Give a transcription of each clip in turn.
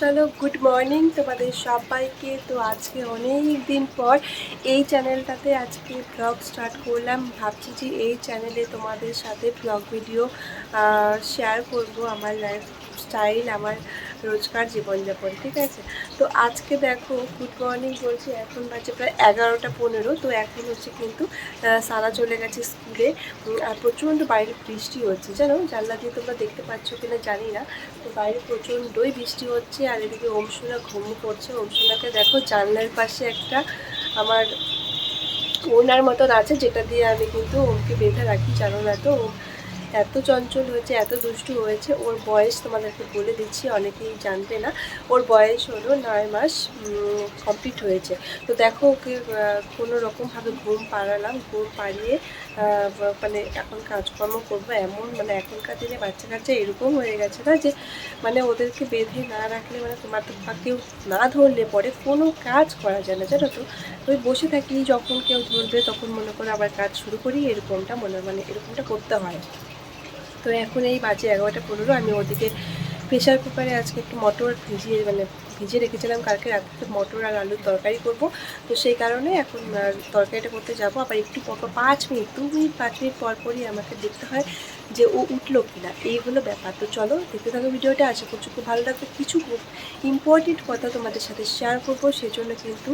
চলো good morning তোমাদের সবাইকে। তো আজকে অনেক দিন পর এই চ্যানেলটাতে আজকে ব্লগ স্টার্ট করলাম। ভাবছি যে এই চ্যানেলে তোমাদের সাথে ব্লগ ভিডিও শেয়ার করব আমার লাইফ স্টাইল আমার রোজকার জীবনযাপন, ঠিক আছে? তো আজকে দেখো গুড মর্নিং বলছি, এখন বাজে প্রায় এগারোটা পনেরো, তো এখন হচ্ছে কিন্তু সারা চলে গেছে স্কুলে আর প্রচণ্ড বাইরে বৃষ্টি হচ্ছে, জানো? জানলা দিয়ে তোমরা দেখতে পাচ্ছ কিনা জানি না, তো বাইরে প্রচণ্ডই বৃষ্টি হচ্ছে, আর এদিকে ওমসোনা ঘুম করছে ওমসোনাকে দেখো জানলার পাশে একটা আমার ওনার মতন আছে, যেটা দিয়ে আমি কিন্তু ওমকে বেঁধে রাখি, জানো না তো? এত চঞ্চল হয়েছে, এত দুষ্টু হয়েছে, ওর বয়স তোমাদেরকে বলে দিচ্ছি, অনেকেই জানবে না। ওর বয়স হলো নয় মাস কমপ্লিট হয়েছে। তো দেখো ওকে কোনো রকমভাবে ঘুম পাড়ালাম, ঘুম পাড়িয়ে মানে এখন কাজকর্ম করব, এমন মানে এখনকার দিনে বাচ্চা কাচ্চা এরকম হয়ে গেছে না যে মানে ওদেরকে বেঁধে না রাখলে মানে তোমার তো বা কেউ না ধরলে পরে কোনো কাজ করা যায় না, জানো তো ওই বসে থাকি, যখন কেউ ধরবে তখন মনে করে আবার কাজ শুরু করি, এরকমটা মনে মানে এরকমটা করতে হয়। তো এখন এই বাজে এগারোটা পনেরো, আমি ওদিকে প্রেশার কুকারে আজকে একটু মটর ভিজিয়ে মানে ভিজিয়ে রেখেছিলাম, কালকে রাত্রে মটর আর আলুর তরকারি করব। তো সেই কারণে এখন তরকারিটা করতে যাব। আবার একটু পর পাঁচ মিনিট, দু মিনিট, পাঁচ মিনিট পর পরই আমাকে দেখতে হয় যে ও উঠল কিনা। এই হলো ব্যাপার। তো চলো, দেখতে থাকো ভিডিওটা। আশা করছি খুব ভালো লাগবে। কিছু ইম্পর্টেন্ট কথা তোমাদের সাথে শেয়ার করব। সেই জন্য কিন্তু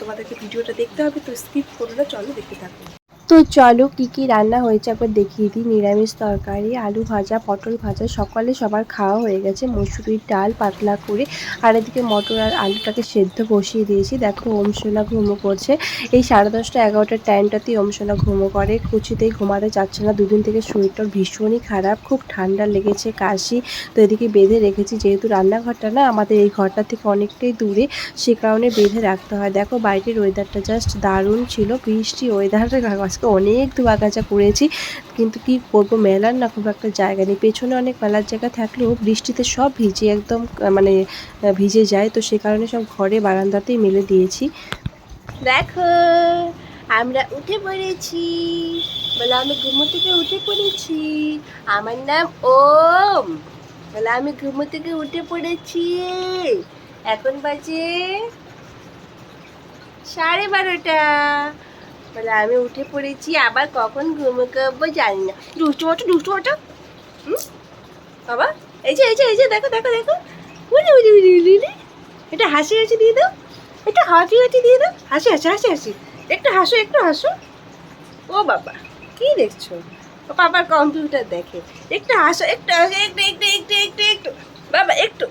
তোমাদেরকে ভিডিওটা দেখতে হবে, তো স্কিপ করো না। চলো দেখতে থাকো। তো চলো কি কি রান্না হয়েছে একবার দেখিয়ে দিই। নিরামিষ তরকারি, আলু ভাজা, পটল ভাজা, সকালে সবার খাওয়া হয়ে গেছে। মসুরির ডাল পাতলা করে আর এদিকে মটর আর আলুটাকে সেদ্ধ বসিয়ে দিয়েছি। দেখো ওমসোনা ঘুমো করছে। এই সাড়ে দশটা এগারোটার টাইমটাতেই ওমসোনা ঘুমো করে। কুচিতেই ঘুমাতে চাচ্ছে না। দুদিন থেকে শরীরটা ভীষণই খারাপ, খুব ঠান্ডা লেগেছে কাশি। তো এদিকে বেঁধে রেখেছি। যেহেতু রান্নাঘরটা না আমাদের এই ঘরটা থেকে অনেকটাই দূরে, সে কারণে বেঁধে রাখতে হয়। দেখো বাইরের ওয়েদারটা জাস্ট দারুণ ছিল। বৃষ্টি ওয়েদার আজকে অনেক ধোয়া করেছি, কিন্তু কি করব মেলার না খুব একটা জায়গা নেই। পেছনে অনেক মেলার জায়গা থাকলেও বৃষ্টিতে সব ভিজে একদম মানে ভিজে যায়। তো সে কারণে সব ঘরে বারান্দাতেই মেলে দিয়েছি। দেখো, আমরা উঠে পড়েছি। বলে, আমি ঘুমো থেকে উঠে পড়েছি। আমার নাম ওম। বলে, আমি ঘুমো থেকে উঠে পড়েছি। এখন বাজে সাড়ে বারোটা। বলে আমি উঠে পড়েছি, আবার কখন ঘুমো করব জানি না। দুষ্টু মতো দুষ্টু মতো হুম? বাবা, এই যে এই যে এই যে, দেখো দেখো দেখো। উলি উলি উলি উলি এটা হাসি হাসি দিয়ে দাও। এটা হাসি হাসি দিয়ে দাও। হাসি হাসি হাসি হাসি। একটু হাসো একটু হাসো। ও বাবা, কি দেখছ? বাবার কম্পিউটার দেখে। একটু হাসো একটু হাসো একটু একটু একটু একটু একটু। বাবা একটু।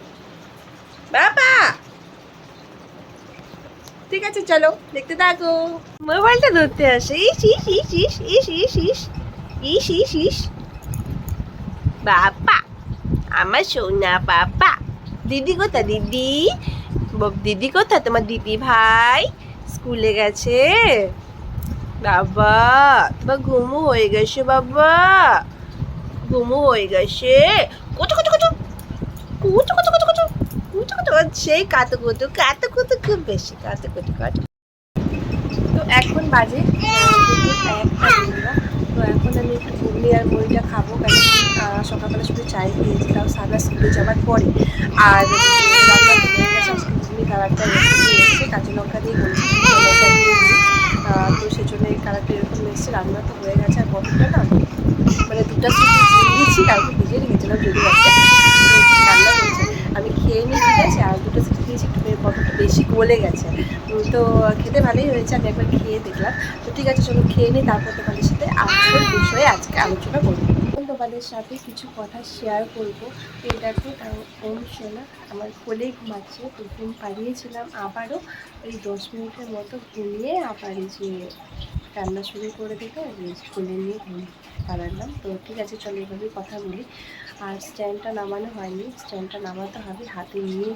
বাবা! ঠিক আছে, চলো, দেখতে থাকো। মোবাইলটা ধরতে আসে। ইস ইস ইস ইস ইস ইস ইস ইস ইস ইস। বাবা, আমার সোনা বাবা। দিদি কোথা, দিদি? দিদি কোথা? তোমার দিদি ভাই স্কুলে গেছে? বাবা, তোমার ঘুমু হয়ে গেছে বাবা। ঘুমু হয়ে গেছে। কত কত কত কুচু কুচু কুচু। এখন সেই কাতুকুতু কাতুকুতু খুব বেশি কাতুকুতু কাটু। তো এখন বাজে তো এখন আমি একটু ঘুগনি আর মুড়িটা খাব, কারণ সকালবেলা শুধু চাই খেয়েছি, তাও সাদা স্কুলে যাওয়ার পরে। আর ঘুগনি কালারটা এসে কাঁচা লঙ্কা দিয়ে তো সেই জন্য এই কালারটা এরকম এসেছে, রান্না তো হয়ে গেছে, আর বটনটা না মানে দুটা দিয়েছি কালকে ভিজে রেখেছিলাম যদি রান্না আমি খেয়ে নিই ঠিক আছে? আর দুটো সিটি দিয়েছি একটু পটলটা বেশি গলে গেছে। তো খেতে ভালোই হয়েছে, আমি একবার খেয়ে দেখলাম। তো ঠিক আছে, চলো খেয়ে নিই তারপর তোমাদের সাথে আসল বিষয়ে আজকে আলোচনা করব। তোমাদের সাথে কিছু কথা শেয়ার করব। এই দেখো ওম সোনা আমার কোলেই ঘুমাচ্ছে তো ঘুম পাড়িয়েছিলাম আবারও। ওই দশ মিনিটের মতো ঘুমিয়ে আবার যে রান্না শুরু করে দিতে কোলে নিয়ে ঘুম পাড়ালাম তো ঠিক আছে, চলো এভাবেই কথা বলি। আর স্ট্যান্ডটা নামানো হয়নি। স্ট্যান্ডটা নামাতে হবে হাতে নিয়ে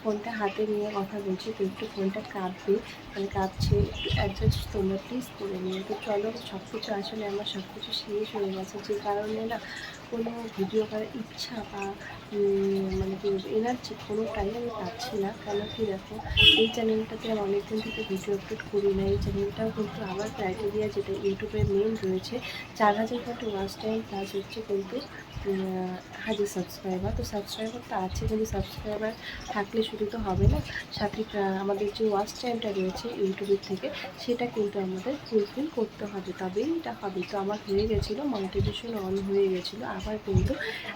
ফোনটা হাতে নিয়ে কথা বলছি, তো একটু ফোনটা কাঁপবে মানে কাঁপছে, একটু অ্যাডজাস্ট তোমরা প্লিজ করে নিও। তো চলো সব কিছু আসলে আমার সব কিছু শেষ হয়ে গেছে, যে কারণে না কোনো ভিডিও করার ইচ্ছা বা মানে এনার্জি কোনোটাই আমি পাচ্ছি না। কেন কি দেখো, এই চ্যানেলটাতে আমি অনেকদিন থেকে ভিডিও আপলোড করি না, এই চ্যানেলটাও কিন্তু আমার ক্রাইটেরিয়া যেটা ইউটিউবের মেন রয়েছে, চার হাজার মতো ওয়াচ টাইম প্লাস হচ্ছে কিন্তু হাজার সাবস্ক্রাইবার তো সাবস্ক্রাইবার তো আছে, কিন্তু সাবস্ক্রাইবার থাকলে শুধু তো হবে না। সাথে আমাদের যে ওয়াচ টাইমটা রয়েছে ইউটিউবের থেকে, সেটা কিন্তু আমাদের ফুলফিল করতে হবে। তবেই এটা হবে। তো আমার হয়ে গেছিল মনিটাইজেশন অন হয়ে গেছিল। আবার কিন্তু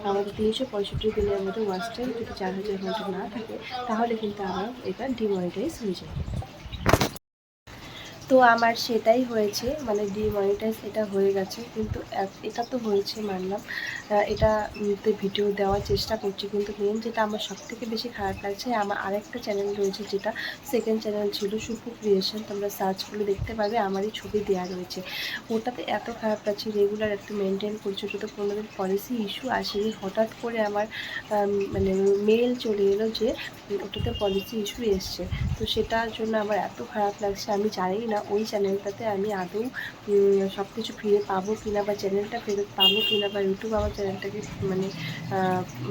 আমাদের তিনশো পঁয়ষট্টি দিনের মধ্যে ওয়াচ টাইম যদি চার হাজার ঘণ্টা না থাকে, তাহলে কিন্তু আবার এটা ডিমনিটাইজ হয়ে যাবে। তো আমার সেটাই হয়েছে মানে ডিমনিটাইজ এটা হয়ে গেছে। কিন্তু এটা তো হয়েছে মানলাম। আহ, এটা তে ভিডিও দেওয়ার চেষ্টা করছি। কিন্তু মেন যেটা আমার সব থেকে বেশি খারাপ লাগছে আমার আরেকটা চ্যানেল রয়েছে যেটা সেকেন্ড চ্যানেল ছিল সুপু ক্রিয়েশন তোমরা সার্চ করে দেখতে পাবে আমারই ছবি দেওয়া রয়েছে। ওটাতে এত খারাপ লাগছে রেগুলার একটু মেনটেন করছে ওটা তো কোনোদিন পলিসি ইস্যু আসেনি। হঠাৎ করে আমার মানে মেল চলে এলো যে ওটাতে পলিসি ইস্যু এসছে। তো সেটার জন্য আমার এত খারাপ লাগছে আমি জানি না ওই চ্যানেলটাতে আমি আদৌ সব কিছু ফিরে পাবো কিনা বা চ্যানেলটা ফেরত পাবো কিনা বা ইউটিউব আমার চ্যানেলটাকে মানে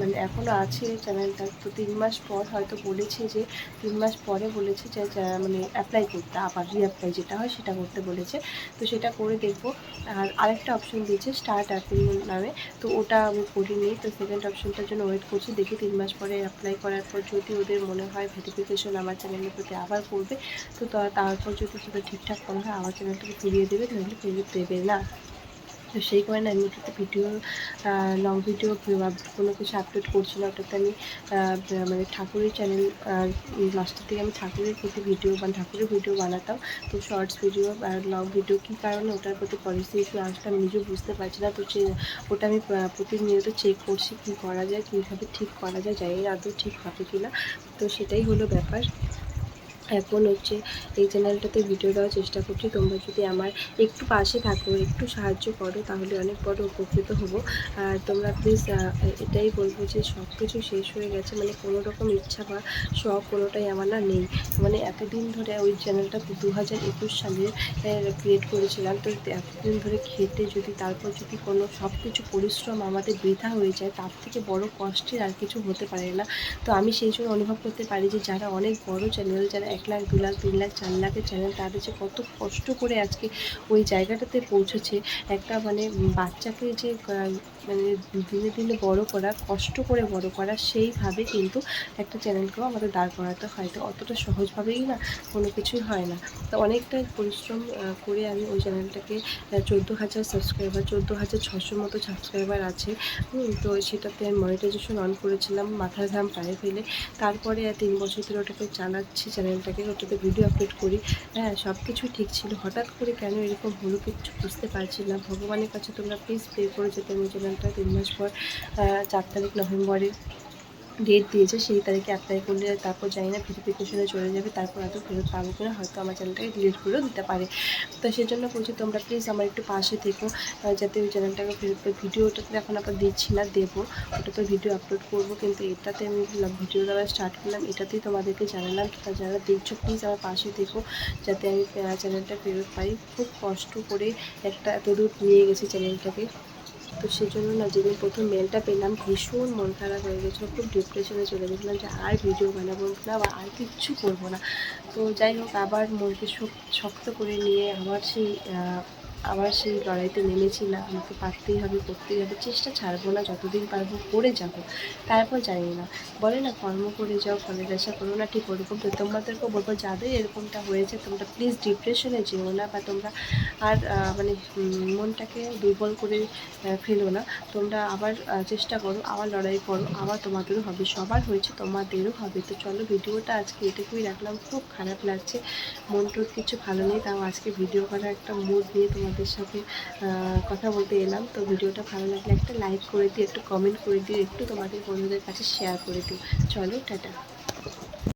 মানে এখনও আছে চ্যানেলটা। তো তিন মাস পর হয়তো বলেছে যে, তিন মাস পরে বলেছে যে মানে অ্যাপ্লাই করতে, আবার রিঅ্যাপ্লাই যেটা হয় সেটা করতে বলেছে। তো সেটা করে দেখব। আর আরেকটা অপশন দিয়েছে স্টার্ট অ্যাপিং নামে। তো ওটা আমি করিনি। তো সেকেন্ড অপশনটার জন্য ওয়েট করছি। দেখি তিন মাস পরে অ্যাপ্লাই করার পর যদি ওদের মনে হয় ভেরিফিকেশন আমার চ্যানেলের প্রতি আবার করবে, তো তারপর যদি সেটা ঠিকঠাক করা হয়, আমার চ্যানেলটাকে ফিরিয়ে দেবে, তাহলে ফেরত দেবে না। তো সেই কারণে আমি ওটাতে ভিডিও লং ভিডিও বা কোনো কিছু আপলোড করছি না। ওটাতে আমি মানে ঠাকুরের চ্যানেল লাস্টের থেকে আমি ঠাকুরের প্রতি ভিডিও বা ঠাকুরের ভিডিও বানাতাম। তো শর্টস ভিডিও আর লং ভিডিও কী কারণে ওটার প্রতি পলিসি ইস্যু আসলে আমি নিজেও বুঝতে পারছি না। তো ওটা আমি প্রতিনিয়ত চেক করছি কী করা যায়, কীভাবে ঠিক করা যায় না আদৌ ঠিক হবে কি না তো সেটাই হলো ব্যাপার। এখন হচ্ছে এই চ্যানেলটাতে ভিডিও দেওয়ার চেষ্টা করছি। তোমরা যদি আমার একটু পাশে থাকো, একটু সাহায্য করো, তাহলে অনেক বড় উপকৃত হব। আর তোমরা প্লিজ এটাই বলব যে সব কিছু শেষ হয়ে গেছে মানে কোনো রকম ইচ্ছা বা শখ কোনোটাই আমার না নেই। মানে এতদিন ধরে ওই চ্যানেলটা দু হাজার একুশ সালে ক্রিয়েট করেছিলাম। তো এতদিন ধরে খেটে যদি তারপর যদি কোনো সব কিছু পরিশ্রম আমাদের বৃথা হয়ে যায়, তার থেকে বড় কষ্টের আর কিছু হতে পারে না। তো আমি সেই জন্য অনুভব করতে পারি যে যারা অনেক বড় চ্যানেল যারা এক লাখ, দু লাখ, তিন লাখ, চার লাখের চ্যানেল তাদের যে কত কষ্ট করে আজকে ওই জায়গাটাতে পৌঁছেছে। একটা মানে বাচ্চাকে যে মানে দিনে দিনে বড় করা, কষ্ট করে বড় করা, সেইভাবে কিন্তু একটা চ্যানেলকেও আমাদের দাঁড় করাতে হয়। তো অতটা সহজভাবেই না কোনো কিছুই হয় না। তো অনেকটা পরিশ্রম করে আমি ওই চ্যানেলটাকে চোদ্দ হাজার সাবস্ক্রাইবার চোদ্দ হাজার ছশোর মতো সাবস্ক্রাইবার আছে। তো সেটাতে আমি মনিটাইজেশন অন করেছিলাম, মাথার ঘাম পায়ে ফেলে। তারপরে তিন বছর ধরে ওটাকে চালাচ্ছি, চ্যানেলটাকে, ওটাতে ভিডিও আপলোড করি। হ্যাঁ সব কিছু ঠিক ছিল। হঠাৎ করে কেন এরকম হলো কিছু বুঝতে পারছি না। ভগবানের কাছে তোমরা প্লিজ প্রে করে যেতে, আমি চ্যানেলটা তিন মাস পর চার তারিখ নভেম্বরে ডেট দিয়েছে, সেই তারিখে অ্যাপ্লাই করলে তারপর জানি না ভেরিফিকেশনে চলে যাবে, তারপর হয়তো ফেরত পাবো কিনা, হয়তো আমার চ্যানেলটাকে ডিলিট করেও দিতে পারে। তো সেই জন্য বলছি, তোমরা প্লিজ আমার একটু পাশে থেকো যাতে ওই চ্যানেলটাকে ফেরত পাই। ভিডিওটাতে এখন আবার দিচ্ছি না, দেবো। ওটাতে ভিডিও আপলোড করব, কিন্তু এটাতে আমি ভিডিও দেওয়া স্টার্ট করলাম, এটাতেই তোমাদেরকে জানালাম যারা দেখছ প্লিজ আমার পাশে থেকো, যাতে আমি চ্যানেলটা ফেরত পাই। খুব কষ্ট করে একটা এত দূর নিয়ে গেছি চ্যানেলটাকে তো সেই জন্য না যেদিন প্রথম মেলটা পেলাম, ভীষণ মন খারাপ হয়ে গেছিল, খুব ডিপ্রেশনে চলে গেছিলাম যে আর ভিডিও বানাবো না বা আর কিচ্ছু করব না। তো যাই হোক, আবার মনকে শক- শক্ত করে নিয়ে আবার সেই আবার সেই লড়াইতে নেমেছি না আমাকে পারতেই হবে, করতেই হবে, চেষ্টা ছাড়বো না, যতদিন পারব করে যাব। তারপর জানি না। বলে না, কর্ম করে যাও, ফলের আশা করো না, ঠিক ওরকম তো তোমাদেরকেও বলব, যাদের এরকমটা হয়েছে, তোমরা প্লিজ ডিপ্রেশনে যেও না বা তোমরা আর মানে মনটাকে দুর্বল করে ফেলো না। তোমরা আবার চেষ্টা করো, আবার লড়াই করো, আবার তোমাদেরও হবে, সবার হয়েছে, তোমাদেরও হবে। তো চলো, ভিডিওটা আজকে এটুকুই রাখলাম। খুব খারাপ লাগছে মন টুর কিছু ভালো নেই, তাও আজকে ভিডিও করার একটা মুড নিয়ে তোমাদের সাথে কথা বলতে এলাম। তো ভিডিওটা ভালো লাগলে একটা লাইক করে দিও, একটু কমেন্ট করে দিও, একটু তোমাদের বন্ধুদের কাছে শেয়ার করে দিও। চলো, টাটা।